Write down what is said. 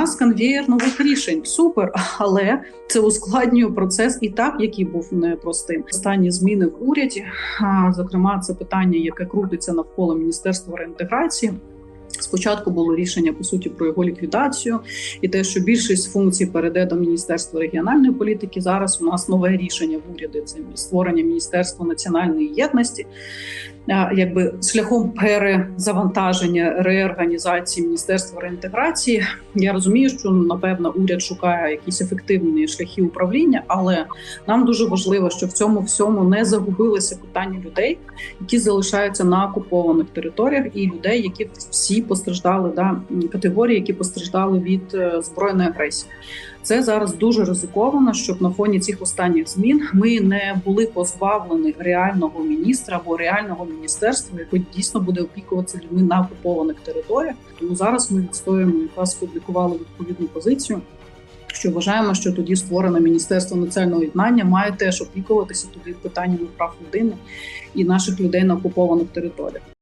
нас конвеєр нових рішень. Супер, але це ускладнює процес і так, який був непростим. Останні зміни в уряді, зокрема, це питання, яке крутиться навколо міністерства реінтеграції. Спочатку було рішення по суті про його ліквідацію, і те, що більшість функцій перейде до міністерства регіональної політики. Зараз у нас нове рішення в уряді це створення міністерства національної єдності, якби шляхом перезавантаження реорганізації міністерства реінтеграції. Я розумію, що напевно уряд шукає якісь ефективні шляхи управління, але нам дуже важливо, що в цьому всьому не загубилося питання людей, які залишаються на окупованих територіях, і людей, які всі постраждали да категорії, які постраждали від е, збройної агресії. Це зараз дуже ризиковано, щоб на фоні цих останніх змін ми не були позбавлені реального міністра або реального міністерства, яке дійсно буде опікуватися людьми на окупованих територіях. Тому зараз ми відстоюємо якраз публікували відповідну позицію. Що вважаємо, що тоді створене міністерство національного єднання має теж опікуватися тоді питаннями прав людини і наших людей на окупованих територіях.